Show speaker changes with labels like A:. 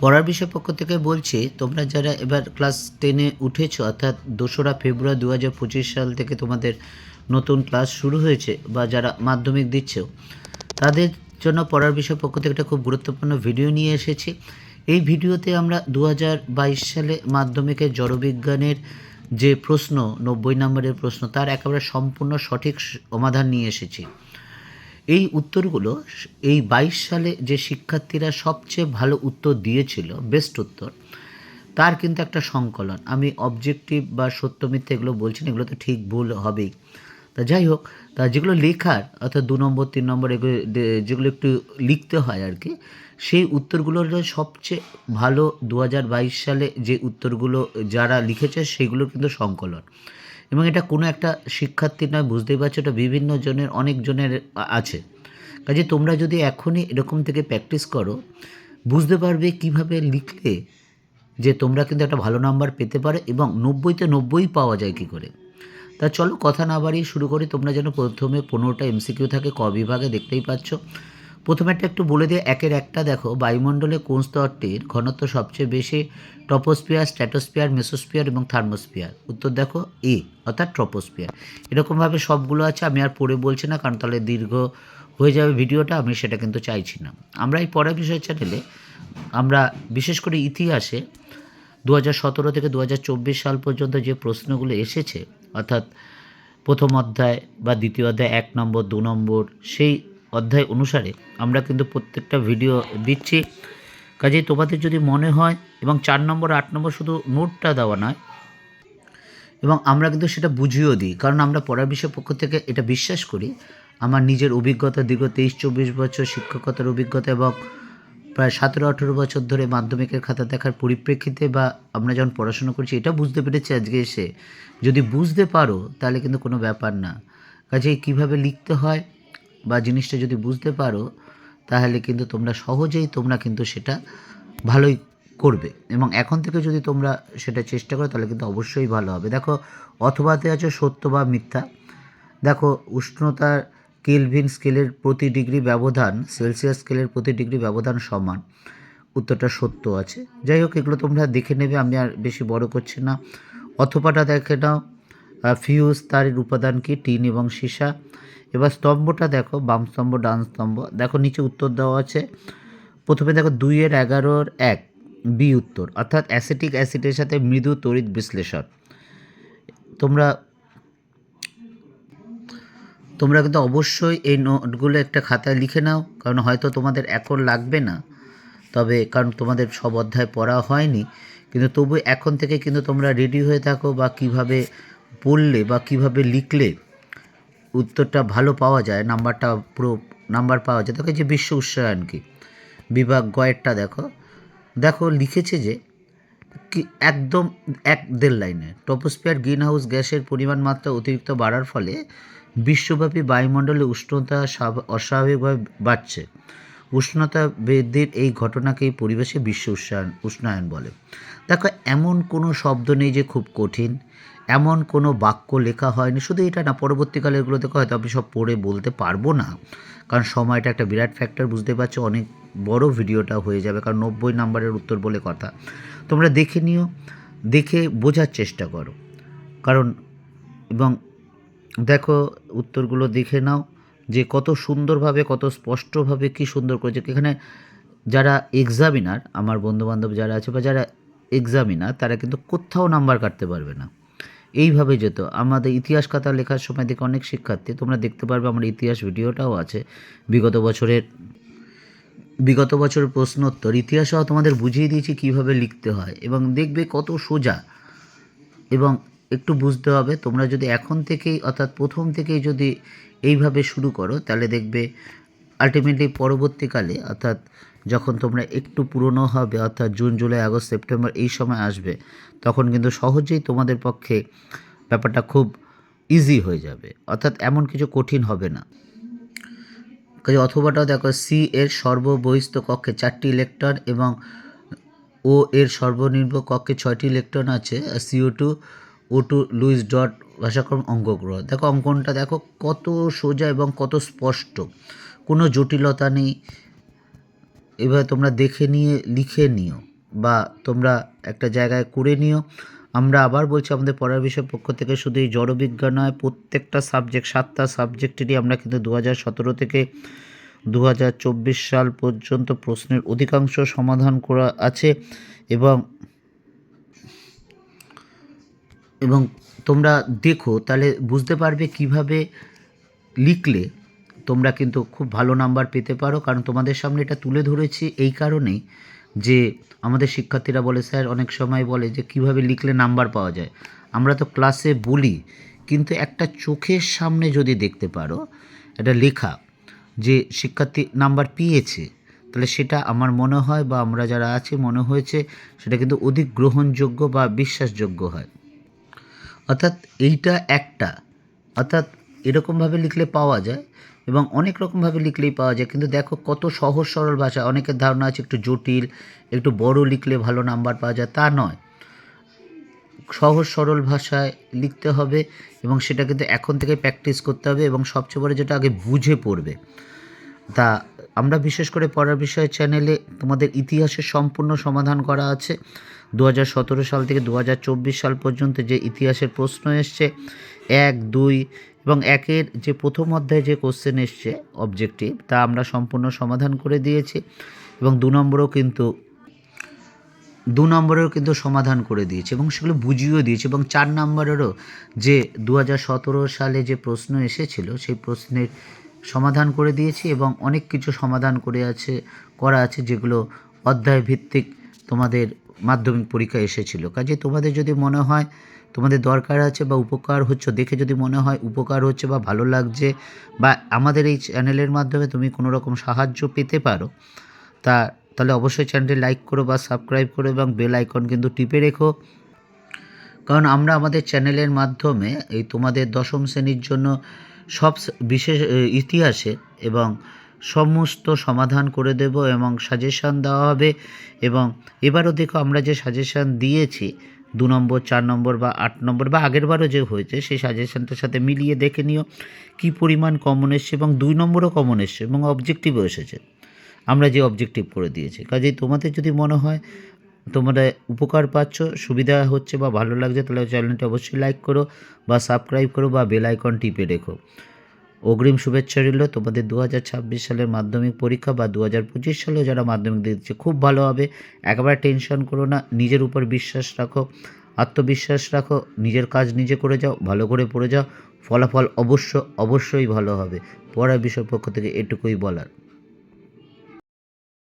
A: পড়ার বিষয় পক্ষ থেকে বলছি, তোমরা যারা এবার ক্লাস টেনে উঠেছো, অর্থাৎ দোসরা ফেব্রুয়ারি দু হাজার পঁচিশ সাল থেকে তোমাদের নতুন ক্লাস শুরু হয়েছে বা যারা মাধ্যমিক দিচ্ছেও তাদের জন্য পড়ার বিষয় পক্ষ থেকে একটা খুব গুরুত্বপূর্ণ ভিডিও নিয়ে এসেছি। এই ভিডিওতে আমরা দু হাজার বাইশ সালে মাধ্যমিকের জড়বিজ্ঞানের যে প্রশ্ন, নব্বই নম্বরের প্রশ্ন, তার একেবারে সম্পূর্ণ সঠিক সমাধান নিয়ে এসেছি। এই উত্তরগুলো এই বাইশ সালে যে শিক্ষার্থীরা সবচেয়ে ভালো উত্তর দিয়েছিল বেস্ট উত্তর, তার কিন্তু একটা সংকলন। আমি অবজেক্টিভ বা সত্য মিথ্যে এগুলো বলছি না, এগুলো তো ঠিক ভুল হবেই। তা যাই হোক, তা যেগুলো লেখার, অর্থাৎ দু নম্বর, তিন নম্বর, এগুলো যেগুলো একটু লিখতে হয় আর কি, সেই উত্তরগুলোর সবচেয়ে ভালো দু হাজার বাইশ সালে যে উত্তরগুলো যারা লিখেছে সেগুলো কিন্তু সংকলন। এবং এটা কোনো একটা শিক্ষার্থী নয়, বুঝতেই পারছ, এটা বিভিন্ন জনের, অনেক জনের আছে। কাজে তোমরা যদি এখনই এরকম থেকে প্র্যাকটিস করো, বুঝতে পারবে কীভাবে লিখলে যে তোমরা কিন্তু একটা ভালো নাম্বার পেতে পারো এবং নব্বইতে নব্বই পাওয়া যায় কী করে। তা চলো কথা না বাড়িয়ে শুরু করি, তোমরা যেন প্রথমে পনেরোটা এমসিকিউ থাকে, ক বিভাগে দেখতেই পাচ্ছ। প্রথমে একটা একটু বলে দিয়ে একের একটা দেখো, বায়ুমণ্ডলে কোন স্তরটির ঘনত্ব সবচেয়ে বেশি? ট্রপোস্পিয়ার স্ট্র্যাটোস্পিয়ার মেসোস্পিয়ার এবং থার্মোস্পিয়ার উত্তর দেখো, এ, অর্থাৎ ট্রপোস্পিয়ার এরকমভাবে সবগুলো আছে, আমি আর পড়ে বলছি না, কারণ তাহলে দীর্ঘ হয়ে যাবে ভিডিওটা, আমি সেটা কিন্তু চাইছি না। আমরা এই পড়া বিষয় চ্যানেলে, আমরা বিশেষ করে ইতিহাসে দু সতেরো থেকে দু হাজার চব্বিশ সাল পর্যন্ত যে প্রশ্নগুলো এসেছে, অর্থাৎ প্রথম অধ্যায় বা দ্বিতীয় অধ্যায় এক নম্বর, দু নম্বর, সেই অধ্যায় অনুসারে আমরা কিন্তু প্রত্যেকটা ভিডিও দিচ্ছি। কাজেই তোমাদের যদি মনে হয় এবং চার নম্বর, আট নম্বর শুধু নোটটা দেওয়া নয়, এবং আমরা কিন্তু সেটা বুঝিয়েও দিই, কারণ আমরা পড়ার বিষয় পক্ষ থেকে এটা বিশ্বাস করি। আমার নিজের অভিজ্ঞতা দীর্ঘ তেইশ, চব্বিশ বছর শিক্ষকতার অভিজ্ঞতা এবং প্রায় সতেরো, আঠেরো বছর ধরে মাধ্যমিকের খাতা দেখার পরিপ্রেক্ষিতে বা আমরা যখন পড়াশোনা করছি, এটা বুঝতে পেরেছি আজকে এসে। যদি বুঝতে পারো, তাহলে কিন্তু কোনো ব্যাপার না। কাজে কীভাবে লিখতে হয় বা জিনিসটা যদি বুঝতে পারো, তাহলে কিন্তু তোমরা সহজেই তোমরা কিন্তু সেটা ভালোই করবে। এবং এখন থেকে যদি তোমরা সেটা চেষ্টা করো, তাহলে কিন্তু অবশ্যই ভালো হবে। দেখো, অথবাতে আছে সত্য বা মিথ্যা। দেখো, উষ্ণতার কেলভিন স্কেলের প্রতি ডিগ্রি ব্যবধান, সেলসিয়াস স্কেলের প্রতি ডিগ্রি ব্যবধান সমান। উত্তরটা সত্য আছে। যাই হোক, এগুলো তোমরা দেখে নেবে, আমি আর বেশি বড় করছি না। অথবাটা দেখে নাও। ফিউজ, তারের উপাদান কি? টিন এবং সীসা। এবার স্তম্ভটা দেখো, বাম স্তম্ভ, ডান স্তম্ভ। দেখো নিচে উত্তর দেওয়া আছে। প্রথমে দেখো দুইয়ের এগারোর এক, বি উত্তর। অর্থাৎ অ্যাসিটিক অ্যাসিডের সাথে মৃদু তড়িৎ বিশ্লেষণ। তোমরা তোমরা কিন্তু অবশ্যই এই নোটগুলো একটা খাতায় লিখে নাও, কারণ হয়তো তোমাদের এখন লাগবে না। তবে, কারণ তোমাদের সব অধ্যায় পড়া হয়নি। কিন্তু তবু এখন থেকে কিন্তু তোমরা রেডি হয়ে থাকো বা কীভাবে পড়লে বা কীভাবে লিখলে উত্তরটা ভালো পাওয়া যায়, নাম্বারটা পুরো নাম্বার পাওয়া যায়। দেখো যে বিশ্ব উচ্চারণ কি? বিভাগ গয়েরটা দেখো। দেখো লিখেছে যে কি একদম এক দেড় লাইনে টপোস্ফিয়ার গ্রিন হাউস গ্যাসের পরিমাণ মাত্রা অতিরিক্ত বাড়ার ফলে বিশ্বব্যাপী বায়ুমণ্ডলে উষ্ণতা স্বাভা- অস্বাভাবিকভাবে বাড়ছে। উষ্ণতা বৃদ্ধির এই ঘটনাকেই পরিবেশে বিশ্ব উষ্ণায়ন উষ্ণায়ন বলে। দেখো এমন কোনো শব্দ নেই যে খুব কঠিন। এমন কোনো বাক্য লেখা হয়নি। শুধু এটা না, পরবর্তীকালে এগুলো দেখো হয়তো আমি সব পড়ে বলতে পারব না। কারণ সময়টা একটা বিরাট ফ্যাক্টর বুঝতে পারছ? অনেক বড় ভিডিওটা হয়ে যাবে, কারণ নব্বই নাম্বারের উত্তর বলে কথা। তোমরা দেখে নিও, দেখে বোঝার চেষ্টা করো। কারণ, এবং দেখো, উত্তরগুলো দেখে নাও যে কত সুন্দরভাবে, কত স্পষ্টভাবে কি সুন্দর করেছে। এখানে যারা এক্সামিনার আমার বন্ধুবান্ধব যারা আছে বা যারা এক্সামিনার তারা কিন্তু কোথাও নাম্বার কাটতে পারবে না। এইভাবে যেত। আমাদের ইতিহাস খাতা লেখার সময় দেখে অনেক শিক্ষার্থী, তোমরা দেখতে পারবে আমার ইতিহাস ভিডিওটাও আছে। বিগত বছরের বিগত বছরের প্রশ্নোত্তর ইতিহাসও তোমাদের বুঝিয়ে দিয়েছি কীভাবে লিখতে হয় এবং দেখবে কত সোজা। এবং একটু বুঝতে হবে, তোমরা যদি এখন থেকেই, অর্থাৎ প্রথম থেকেই যদি এইভাবে শুরু করো, তাহলে দেখবে আলটিমেটলি পরবর্তীকালে, অর্থাৎ যখন তোমরা একটু পুরনো হবে, অর্থাৎ জুন, জুলাই, আগস্ট, সেপ্টেম্বর এই সময় আসবে, তখন কিন্তু সহজেই তোমাদের পক্ষে ব্যাপারটা খুব ইজি হয়ে যাবে। অর্থাৎ এমন কিছু কঠিন হবে না। কাজে অথবাটাও দেখো সি এর সর্ববহিস্থ কক্ষে চারটি ইলেকট্রন এবং ও এর সর্বনিম্ন কক্ষে ছয়টি ইলেকট্রন আছে CO two O two Lewis dot ভাষাক্রম অঙ্ক গ্রহ দেখো, অঙ্কনটা দেখো কত সোজা এবং কত স্পষ্ট। কোনো জটিলতা নেই। এভাবে তোমরা দেখে নিয়ে, লিখে নিও বা তোমরা একটা জায়গায় করে নিও। আমরা আবার বলছি আমাদের পড়ার বিষয় পক্ষ থেকে শুধু এই জড়বিজ্ঞান নয়, প্রত্যেকটা সাবজেক্ট সাতটা সাবজেক্টেরই আমরা কিন্তু দু হাজার সতেরো থেকে দু হাজার চব্বিশ সাল পর্যন্ত প্রশ্নের অধিকাংশ সমাধান করা আছে এবং এবং তোমরা দেখো, তাহলে বুঝতে পারবে কীভাবে লিখলে তোমরা কিন্তু খুব ভালো নাম্বার পেতে পারো, কারণ তোমাদের সামনে এটা তুলে ধরেছি এই কারণেই যে আমাদের শিক্ষার্থীরা বলে, স্যার, অনেক সময় বলে যে কীভাবে লিখলে নাম্বার পাওয়া যায়? আমরা তো ক্লাসে বলি, কিন্তু একটা চোখের সামনে যদি দেখতে পারো এটা লেখা যে শিক্ষার্থী নাম্বার পেয়েছে, তাহলে সেটা আমার মনে হয় বা আমরা যারা আছি, মনে হয়েছে সেটা কিন্তু অধিক গ্রহণযোগ্য বা বিশ্বাসযোগ্য হয়। অর্থাৎ এইটা একটা, অর্থাৎ এরকমভাবে লিখলে পাওয়া যায়। এবং অনেক রকমভাবে লিখলেই পাওয়া যায়। কিন্তু দেখো কত সহজ সরল ভাষা। অনেকের ধারণা আছে একটু জটিল, একটু বড় লিখলে ভালো নাম্বার পাওয়া যায়। তা নয়। সহজ সরল ভাষায় লিখতে হবে এবং সেটা কিন্তু এখন থেকে প্র্যাকটিস করতে হবে এবং সবচেয়ে বড় যেটা আগে বুঝে পড়বে। তা আমরা বিশেষ করে পড়ার বিষয় চ্যানেলে তোমাদের ইতিহাসের সম্পূর্ণ সমাধান করা আছে। দু হাজার সতেরো সাল থেকে দু হাজার চব্বিশ সাল পর্যন্ত যে ইতিহাসের প্রশ্ন এসছে, এক, দুই এবং একের যে প্রথম অধ্যায়ে যে কোশ্চেন এসছে অবজেক্টিভ তা আমরা সম্পূর্ণ সমাধান করে দিয়েছি এবং দু নম্বরও কিন্তু, দু নম্বরেরও কিন্তু সমাধান করে দিয়েছে এবং সেগুলো বুঝিয়েও দিয়েছে এবং চার নম্বরেরও যে দু হাজার সতেরো সালে যে প্রশ্ন এসেছিল, সেই প্রশ্নের সমাধান করে দিয়েছি এবং অনেক কিছু সমাধান করে আছে, করা আছে যেগুলো অধ্যায় ভিত্তিক তোমাদের মাধ্যমিক পরীক্ষা এসেছিল। কাজে তোমাদের যদি মনে হয় তোমাদের দরকার আছে বা উপকার হচ্ছে, দেখে যদি মনে হয় উপকার হচ্ছে বা ভালো লাগছে বা আমাদের এই চ্যানেলের মাধ্যমে তুমি কোনো রকম সাহায্য পেতে পারো, তা তাহলে অবশ্যই চ্যানেলটি লাইক করো বা সাবস্ক্রাইব করো এবং বেল আইকন কিন্তু টিপে রেখো। কারণ আমরা আমাদের চ্যানেলের মাধ্যমে এই তোমাদের দশম শ্রেণির জন্য সব বিশেষ ইতিহাসে এবং সমস্ত সমাধান করে দেব এবং সাজেশান দেওয়া হবে এবং এবারও দেখো আমরা যে সাজেশান দিয়েছি, দু নম্বর, চার নম্বর বা আট নম্বর বা আগেরবারও যে হয়েছে, সেই সাজেশানটার সাথে মিলিয়ে দেখে নিও কী পরিমাণ কমন এসছে এবং দুই নম্বরও কমন এসছে এবং অবজেক্টিভও এসেছে। আমরা যে অবজেক্টিভ করে দিয়েছি। কাজেই তোমাদের যদি মনে হয় তোমরা উপকার পাচ্ছ, সুবিধা হচ্ছে বা ভালো লাগছে, তাহলে চ্যানেলটি অবশ্যই লাইক করো বা সাবস্ক্রাইব করো বা বেল আইকন টিপে রেখো। অগ্রিম শুভেচ্ছা রইল তোমাদের দু হাজার ছাব্বিশ সালের মাধ্যমিক পরীক্ষা বা দু হাজার পঁচিশ সালেও যারা মাধ্যমিক দিচ্ছে খুব ভালো হবে। একেবারে টেনশন করো না, নিজের উপর বিশ্বাস রাখো, আত্মবিশ্বাস রাখো, নিজের কাজ নিজে করে যাও, ভালো করে পড়ে যাও, ফলাফল অবশ্য, অবশ্যই ভালো হবে। পড়ার বিষয় পক্ষ থেকে এটুকুই বলার।